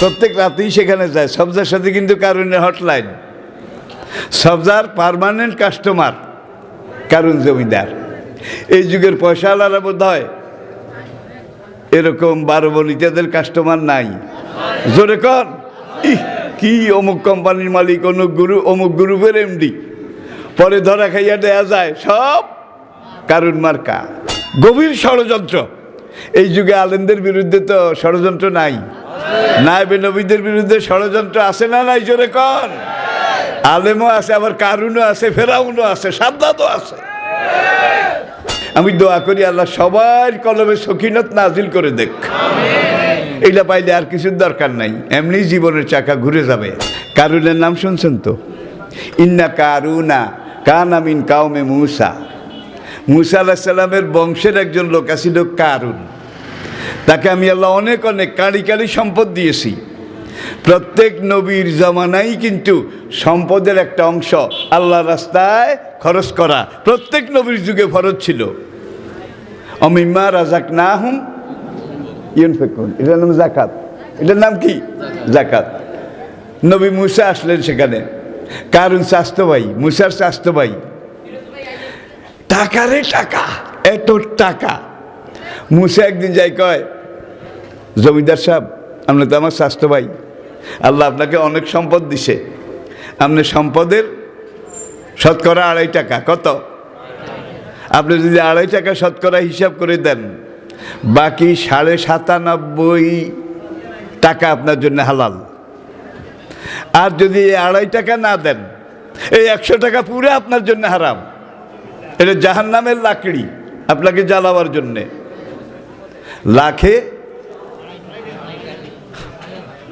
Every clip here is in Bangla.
প্রত্যেক রাতেই সেখানে যায়। সবজার সাথে কিন্তু কারণের হটলাইন সবজার পার্মানেন্ট কাস্টমার কারণ জমিদার। এই যুগের পয়সা পয়সাওয়ালারা বোধ হয়। এরকম বারো বনিতাদের কাস্টমার নাই। জোরে কর। কি অমুক কোম্পানির মালিক, অমুক গুরু, অমুক গ্রুপের এমডি পরে ধরা খাইয়া দেয়া যায়, সব কারণ মার্কা। গভীর ষড়যন্ত্র। এই যুগে আলেমদের বিরুদ্ধে তো ষড়যন্ত্র নাই। নায়বে নবীদের বিরুদ্ধে ষড়যন্ত্র আছে না নাই, জোরে কর? আলেমও আছে, আবার কারুনও আছে, ফেরাউনও আছে সাদ্দাতও আছে। আমি দোয়া করি আল্লাহ সবার কলমে সখিনত নাজিল করে দেখ। এইটা পাইলে আর কিছুর দরকার নাই। এমনি জীবনের চাকা ঘুরে যাবে। কারুনের নাম শুনছেন তো? ইন্না কারুনা কানামিন কাউমে মুসা। মুসা আল্লাহ সাল্লামের বংশের একজন লোক আছিল কারুন। তাকে আমি আল্লাহ অনেক অনেক কাড়ি কাড়ি সম্পদ দিয়েছি। প্রত্যেক নবীর জমানাই কিন্তু সম্পদের একটা অংশ আল্লাহ রাস্তায় খরচ করা। প্রত্যেক নবীর যুগে ফরজ ছিল। অমিম্মা রাজাক না হুম ইউন ফেকুন এটার নাম জাকাত এটার নাম কি? জাকাত নবী মুসা আসলেন সেখানে। কারণ স্বাস্থ্য ভাই মুসার স্বাস্থ্য ভাই টাকারে টাকা, এত টাকা। মুসা একদিন যাই কয় জমিদার সাহেব, আপনি তো আমার স্বাস্থ্য ভাই। আল্লাহ আপনাকে অনেক সম্পদ দিছে। আপনি সম্পদের শতকরা আড়াই টাকা, কত? আপনি যদি আড়াই টাকা শতকরা হিসাব করে দেন, বাকি সাড়ে সাতানব্বই টাকা আপনার জন্য হালাল। আর যদি আড়াই টাকা না দেন, এই একশো টাকা পুরো আপনার জন্য হারাম। এটা জাহান নামের লাকড়ি আপনাকে জ্বালাবার জন্যে। লাখে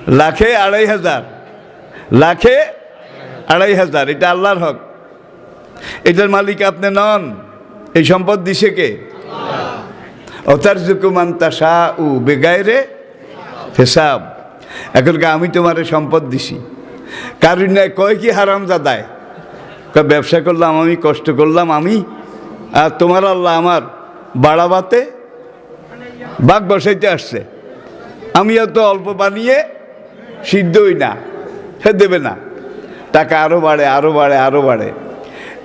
লাখে আড়াই হাজার। লাখে আড়াই হাজার, এটা আল্লাহর হক। এটার মালিক আপনি নন, এই সম্পদ দিছে কে? অতার জুকুমান্তা শাহ উ বেগায়রে হিসাব। এখনকার আমি তোমার সম্পদ দিছি। কারণ কয় কি হারাম কয়, ব্যবসা করলাম, আমি কষ্ট করলাম, আমি আর তোমার আল্লাহ আমার বাড়াবাতে বাঘ বসাইতে আসছে। আমি এত অল্প বানিয়ে সিদ্ধই না, সে দেবে না। টাকা আরও বাড়ে আরও বাড়ে আরও বাড়ে।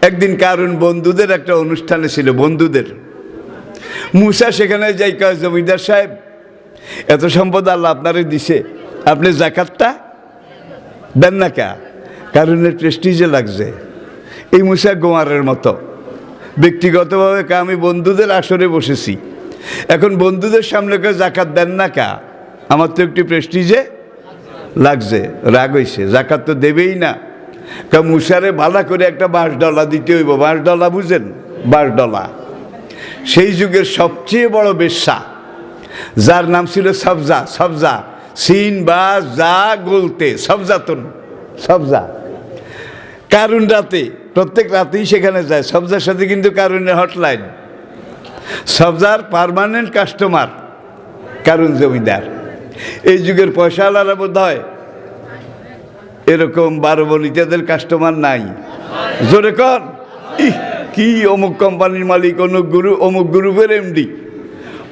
একদিন কারণ বন্ধুদের একটা অনুষ্ঠানে ছিল, বন্ধুদের। মুসা সেখানে যাই কয়, জমিদার সাহেব, এত সম্পদ আল্লাহ আপনারে দিছে, আপনি জাকাতটা দেন না কা? কারণের প্রেস্টিজে লাগছে। এই মুসা গোয়ারের মতো। ব্যক্তিগতভাবে কা, আমি বন্ধুদের আসরে বসেছি। এখন বন্ধুদের সামনে কেউ জাকাত দেন না কা? আমার তো একটু প্রেস্টিজে লাগছে, রাগ হয়েছে জাকাত তো দেবেই না। কা মুসারে ভালো করে একটা বাঁশ ডলা দিতে হইব, বাঁশ ডলা বুঝেন? বাঁশ ডলা। সেই যুগের সবচেয়ে বড় বেশ্যা, যার নাম ছিল সবজা সবজা, সিন বা যা, গলতে সবজাতন সবজা। কারুন রাতে, প্রত্যেক রাতেই সেখানে যায়, সবজার সাথে কিন্তু কারুনের হটলাইন। সবজার পার্মানেন্ট কাস্টমার কারুন জমিদার। এই যুগের পয়সাওয়ালারা বোধ হয় এরকম বারো বনিতাদের কাস্টমার নাই। জোরে কর কি অমুক কোম্পানির মালিক, অমুক গুরু, অমুক গ্রুপের এমডি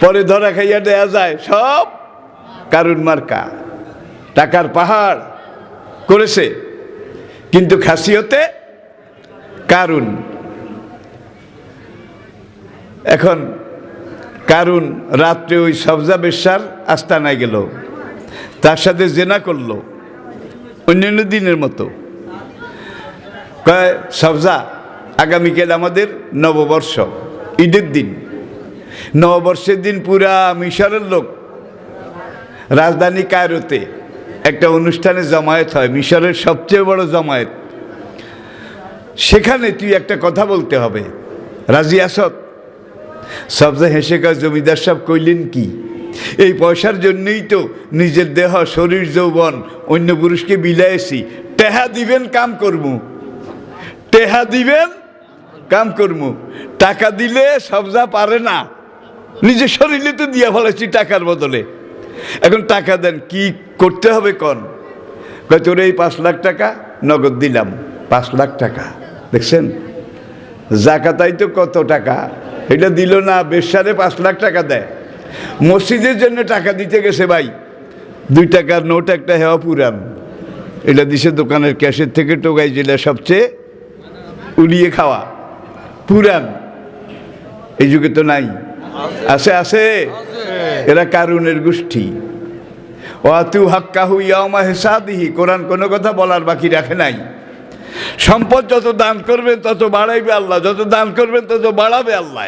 পরে ধরা খাইয়া দেয়া যায়, সব কারুন মার্কা। টাকার পাহাড় করেছে, কিন্তু খাসি খাসিয়তে কারুন। এখন কারুন রাত্রে ওই সবজা বেশ্যার আস্তানায় গেল। তার সাথে জেনা করল। অন্যান্য দিনের মতো। কয়, সবজা, আগামীকাল আমাদের নববর্ষ, ঈদের দিন। নববর্ষের দিন পুরা মিশরের লোক রাজধানী কায়রোতে একটা অনুষ্ঠানে জমায়েত হয়, মিশরের সবচেয়ে বড় জমায়েত। সেখানে তুই একটা কথা বলতে হবে। রাজি আসত সবচেয়ে হেসে কয় জমিদার সাহেব কইলেন কি? এই পয়সার জন্যই তো নিজের দেহ, শরীর, যৌবন অন্য পুরুষকে বিলাইছি টেহা দিবেন, কাম করমু। টেহা দিবেন, কাম করমু। টাকা দিলে সবজা পারে না। নিজের শরীরে তো দিয়া ফেলেছি টাকার বদলে। এখন টাকা দেন, কি করতে হবে কন? তোর এই পাঁচ লাখ টাকা নগদ দিলাম, পাঁচ লাখ টাকা। দেখছেন? জাকাতাই তো কত টাকা? এটা দিল না বেশারে পাঁচ লাখ টাকা দেয়। মসজিদের জন্য টাকা দিতে গেছে ভাই। দুই টাকার নোট একটা হেওয়া পুরান। এটা দিছে দোকানের ক্যাশের থেকে টোকাই যেটা সবচেয়ে উলিয়ে খাওয়া। পুরান। এই যুগে তো নাই। আছে আছে। এরা কারুনের গোষ্ঠী। ওয়াতু হাক্কাহু ইয়ামা হেসাদিহি। কোরআন কোনো কথা বলার বাকি রাখে নাই। সম্পদ যত দান করবেন, তত বাড়াইবে আল্লাহ। যত দান করবেন, তত বাড়াবে আল্লাহ।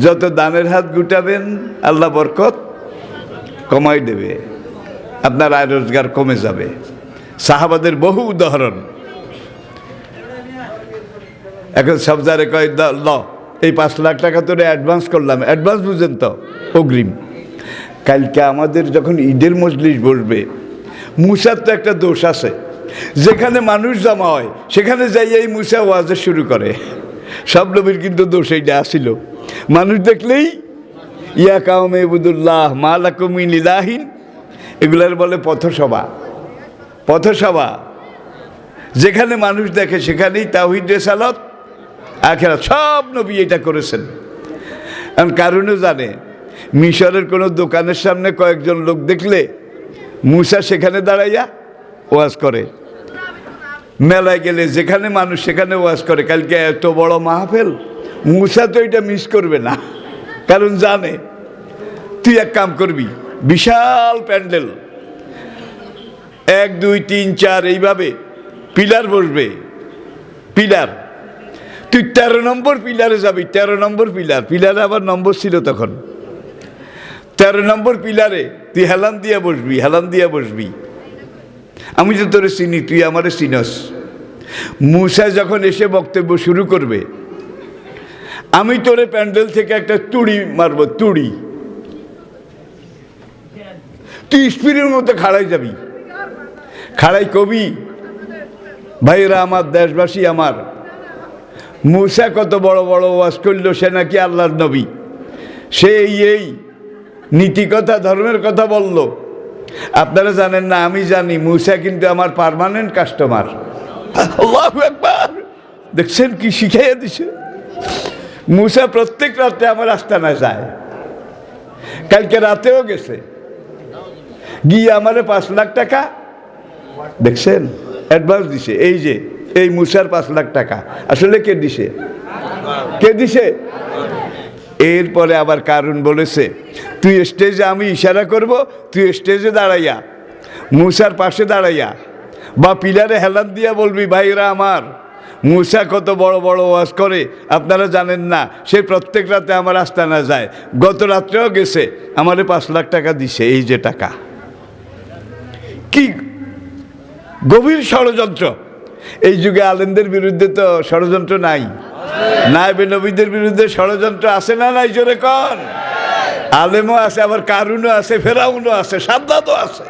যত দানের হাত গুটাবেন, আল্লাহ বরকত কমাই দেবে। আপনার আয় রোজগার কমে যাবে। সাহাবাদের বহু উদাহরণ। এখন সবজারে কয়, ল এই পাঁচ লাখ টাকা তোরে অ্যাডভান্স করলাম। অ্যাডভান্স বুঝেন তো, অগ্রিম। কালকে আমাদের যখন ঈদের মজলিস বসবে, মুসার তো একটা দোষ আছে। যেখানে মানুষ জমা হয়, সেখানে যাই এই মুসা ওয়াজে শুরু করে। সব নবীর কিন্তু দোষ এইটা আসিল মানুষ দেখলেই, ইয়া কাউমে বুদুল্লাহ মালাকুমিন ইলাহিন। এগুলার বলে পথসভা। পথসভা। যেখানে মানুষ দেখে, সেখানেই তাহিদ রেসালত আখেরা সব নবী এটা করেছেন। কারণ কারণও জানে, মিশরের কোনো দোকানের সামনে কয়েকজন লোক দেখলে মুসা সেখানে দাঁড়াইয়া ওয়াজ করে। মেলায় গেলে যেখানে মানুষ সেখানে ওয়াজ করে। কালকে এত বড় মাহফেল, মুসা তো এটা মিস করবে না। কারণ জানে, তুই এক কাম করবি, বিশাল প্যান্ডেল। এক, দুই, তিন, চার, এইভাবে পিলার বসবে। পিলার। তুই তেরো নম্বর পিলারে যাবি, তেরো নম্বর পিলার। পিলারে আবার নম্বর ছিল তখন। তেরো নম্বর পিলারে তুই হেলান দিয়া বসবি, হেলান দিয়া বসবি। আমি তো তোরে চিনি, তুই আমারে চিনস। মুসা যখন এসে বক্তব্য শুরু করবে, আমি তোরে প্যান্ডেল থেকে একটা তুড়ি মারবো, তুড়ি। তুই স্পিডের মতো খাড়াই যাবি। খাড়াই কবি? ভাইরা আমার দেশবাসী আমার, মুসা কত বড় বড় ওয়াজ করল, সে নাকি আল্লাহর নবী। সে এই এই নীতি কথা ধর্মের কথা বলল। আপনারা জানেন না আমি জানি। মুসা কিন্তু আমার পার্মানেন্ট কাস্টমার আল্লাহু দেখছেন কি শিখাইয়া দিছে? মুসা প্রত্যেক রাতে আমার আস্তানায় যায়। কালকে রাতেও গেছে। গিয়ে আমারে পাঁচ লাখ টাকা দেখছেন? অ্যাডভান্স দিছে। এই যে এই মুসার পাঁচ লাখ টাকা। আসলে কে দিছে? কে দিছে? এরপরে আবার কারণ বলেছে তুই স্টেজে আমি ইশারা করব, তুই স্টেজে দাঁড়াইয়া, মুসার পাশে দাঁড়াইয়া, বা পিলারে হেলান দিয়া বলবি, ভাইরা আমার, মুসা কত বড় বড় ওয়াজ করে, আপনারা জানেন না, সে প্রত্যেক রাতে আমার আস্তানা যায়। গত রাত্রেও গেছে, আমারে পাঁচ লাখ টাকা দিছে, এই যে টাকা। কি গভীর ষড়যন্ত্র। এই যুগে আলেমদের বিরুদ্ধে তো ষড়যন্ত্র নাই। নাইবে নবীদের বিরুদ্ধে ষড়যন্ত্র আছে না নাই, জোরে কন? আলেমও আছে, আবার কারুনও আছে, ফেরাউনও আছে সাদ্দাতও আছে।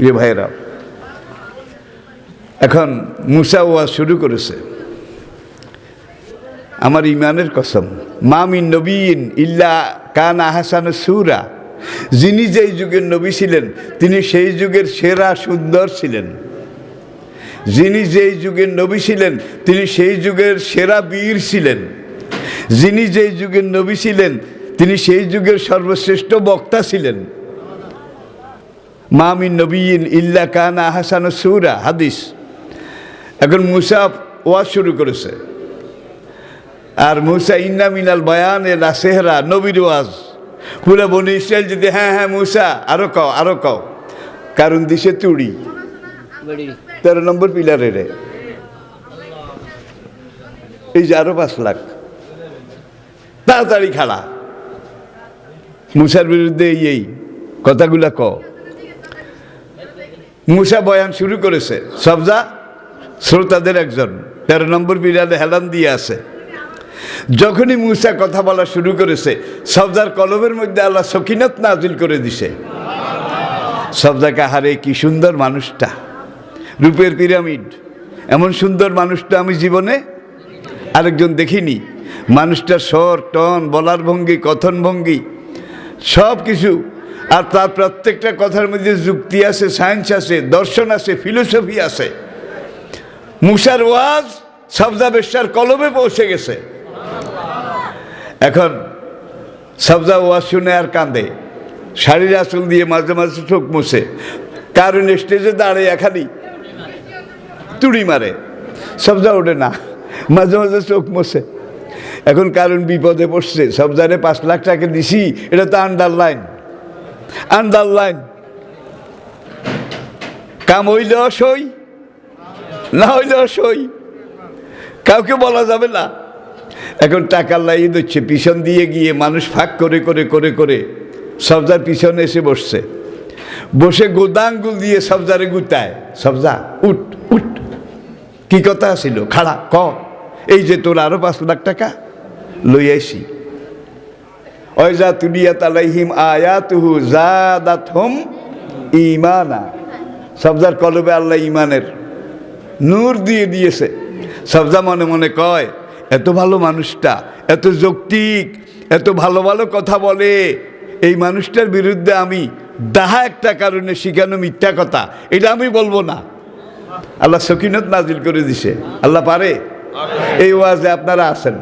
ইয়ে ভাইরা এখন মুসা ওয়াজ শুরু করেছে। আমার ইমানের কসম মামিন নবীন ইল্লা কান আহসান সুরা। যিনি যেই যুগের নবী ছিলেন, তিনি সেই যুগের সেরা সুন্দর ছিলেন। যিনি যেই যুগের নবী ছিলেন, তিনি সেই যুগের সেরা বীর ছিলেন। যিনি যেই যুগের নবী ছিলেন, তিনি সেই যুগের সর্বশ্রেষ্ঠ বক্তা ছিলেন। মামিন নবীন ইল্লা কান আহাসান সুরা, হাদিস। এখন মুসা ওয়াজ শুরু করেছে। আর মুসা ইন্না মিনাল বয়ান এ সেহরা, নবীর ওয়াজ। পুরো বনি ইসরায়েল যদি হ্যাঁ হ্যাঁ মুসা, আরও কও আরও কও। কারণ দিছে তুড়ি। তেরো নম্বর পিলারে রে এই যে আরও পাঁচ লাখ। তাড়াতাড়ি খাড়া মুসার বিরুদ্ধে এই কথাগুলা ক। মুসা বয়ান শুরু করেছে। সবজা শ্রোতাদের একজন। তেরো নম্বর বিড়ালে হেলান দিয়ে আছে। যখনই মুসা কথা বলা শুরু করেছে, সবজার কলমের মধ্যে আল্লাহ সকিনত নাজিল করে দিছে। সবজাকে হারে কি সুন্দর মানুষটা। রূপের পিরামিড। এমন সুন্দর মানুষটা আমি জীবনে আরেকজন দেখিনি। মানুষটার স্বর টন, বলার ভঙ্গি, কথন ভঙ্গি, সব কিছু। আর তার প্রত্যেকটা কথার মধ্যে যুক্তি আছে সায়েন্স আছে দর্শন আছে ফিলোসফি আছে মুসার ওয়াজ সবজা বেশ্যার কলমে পৌঁছে গেছে। এখন সবজা ওয়াজ শুনে আর কাঁদে। শাড়ির আঁচল দিয়ে মাঝে মাঝে চোখ মুছে। কারণ স্টেজে দাঁড়িয়ে খালি তুড়ি মারে। সবজা ওঠে না। মাঝে মাঝে চোখ মোছে। এখন কারণ বিপদে পড়ছে সবজারে পাঁচ লাখ টাকা দিছি, এটা তো আন্ডারলাইন আন্ডারলাইন কাম হইলে সই না হইলে সই কাউকে বলা যাবে না। এখন টাকার লাইন হচ্ছে পিছন দিয়ে গিয়ে মানুষ ফাঁক করে করে করে করে সবজার পিছনে এসে বসছে। বসে গোদাঙ্গুল দিয়ে সবজারে গুতায়। সবজা, উঠ উঠ। কি কথা ছিল খাড়া, ক? এই যে তোর আরও পাঁচ লাখ টাকা, লই আইসি। ওইজা তুলিয়াত আলাইহিম আয়াতুহু জাদাত হুম ইমানা সবজার কলবে আল্লাহ ইমানের নূর দিয়ে দিয়েছে। সবজা মনে মনে কয়, এত ভালো মানুষটা, এত যৌক্তিক, এত ভালো ভালো কথা বলে। এই মানুষটার বিরুদ্ধে আমি দাহা একটা কারণে শিখানো মিথ্যা কথা, এটা আমি বলব না। আল্লাহ সকিনত নাজিল করে দিছে। আল্লাহ পারে? এই ওয়াজে আপনারা আছেন।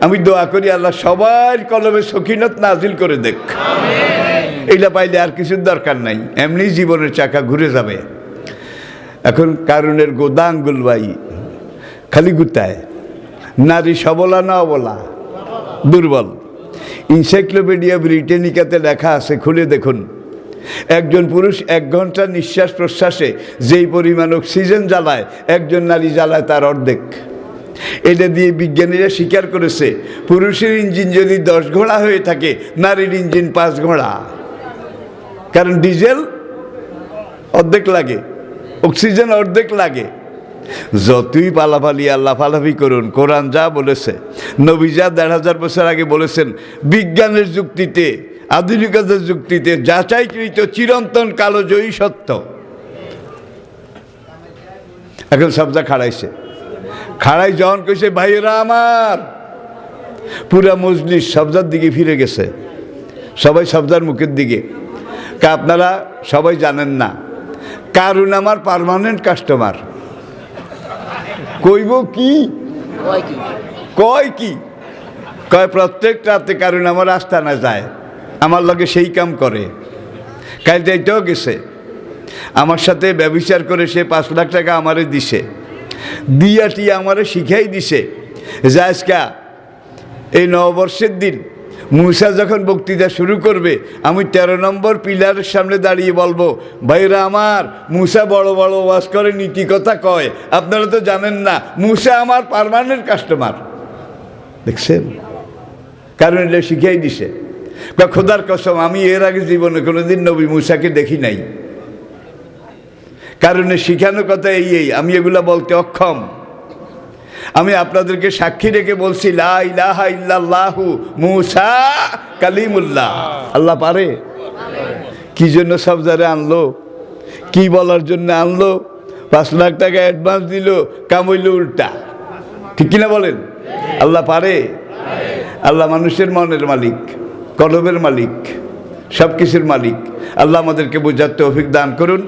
আমি দোয়া করি আল্লাহ সবার কলমে সখিনত নাজিল করে দেখ। এইটা পাইলে আর কিছুর দরকার নাই। এমনি জীবনের চাকা ঘুরে যাবে। এখন কারণের গোদাঙ্গুল ভাই খালি গুতায়। নারী সবলা না অবলা, দুর্বল। ইনসাইক্লোপিডিয়া ব্রিটেনিকাতে লেখা আছে, খুলে দেখুন। একজন পুরুষ এক ঘণ্টা নিঃশ্বাস প্রশ্বাসে যেই পরিমাণ অক্সিজেন জ্বালায়, একজন নারী জ্বালায় তার অর্ধেক। এটা দিয়ে বিজ্ঞানীরা স্বীকার করেছে, পুরুষের ইঞ্জিন যদি দশ ঘোড়া হয়ে থাকে, নারীর ইঞ্জিন পাঁচ ঘোড়া। কারণ ডিজেল অর্ধেক লাগে, অক্সিজেন অর্ধেক লাগে। যতই পালাপালি আল্লাহ পালাফি করুন, কোরআন যা বলেছে, নবী যা দেড় হাজার বছর আগে বলেছেন, বিজ্ঞানের যুক্তিতে, আধুনিকতার যুক্তিতে যাচাইকৃত চিরন্তন কালো জয়ী সত্য। এখন সবজা খাড়াইছে। খাড়াই যখন কইছে, ভাইয়েরা আমার। পুরা মজলিস সবজার দিকে ফিরে গেছে। সবাই সবজার মুখের দিকে। আপনারা সবাই জানেন না কারণ আমার পার্মানেন্ট কাস্টমার কইব কি? কয় কি? কয়, প্রত্যেক রাতে কারণ আমার আস্তানা যায়, আমার লগে সেই কাম করে। কাল এইটাও গেছে। আমার সাথে ব্যবচার করে সে পাঁচ লাখ টাকা আমারে দিছে। দিয়াটি আমারে শিখাই দিছে যে আজকা এই নববর্ষের দিন মুসা যখন বক্তৃতা শুরু করবে, আমি তেরো নম্বর পিলারের সামনে দাঁড়িয়ে বলব, ভাইরা আমার, মুসা বড় বড় ওয়াজ করে, নীতি কথা কয়। আপনারা তো জানেন না, মুসা আমার পারমানেন্ট কাস্টমার। দেখছেন? কারণ এটা শিখিয়ে দিছে। বা খোদার কসম, আমি এর আগে জীবনে কোনোদিন নবী মুসাকে দেখি নাই। কারণে শিখানোর কথা এই আমি এগুলা বলতে অক্ষম। আমি আপনাদেরকে সাক্ষী রেখে বলছি মুসা কালিমুল্লাহ। আল্লাহ পারে? কি জন্য সব সবজারে আনলো? কি বলার জন্য আনলো? পাঁচ লাখ টাকা অ্যাডভান্স দিল, কামইল উল্টা। ঠিক কিনা বলেন? আল্লাহ পারে? আল্লাহ মানুষের মনের মালিক, কলবের মালিক সব কিছুর মালিক। আল্লাহ আমাদেরকে বোঝার তৌফিক দান করুন।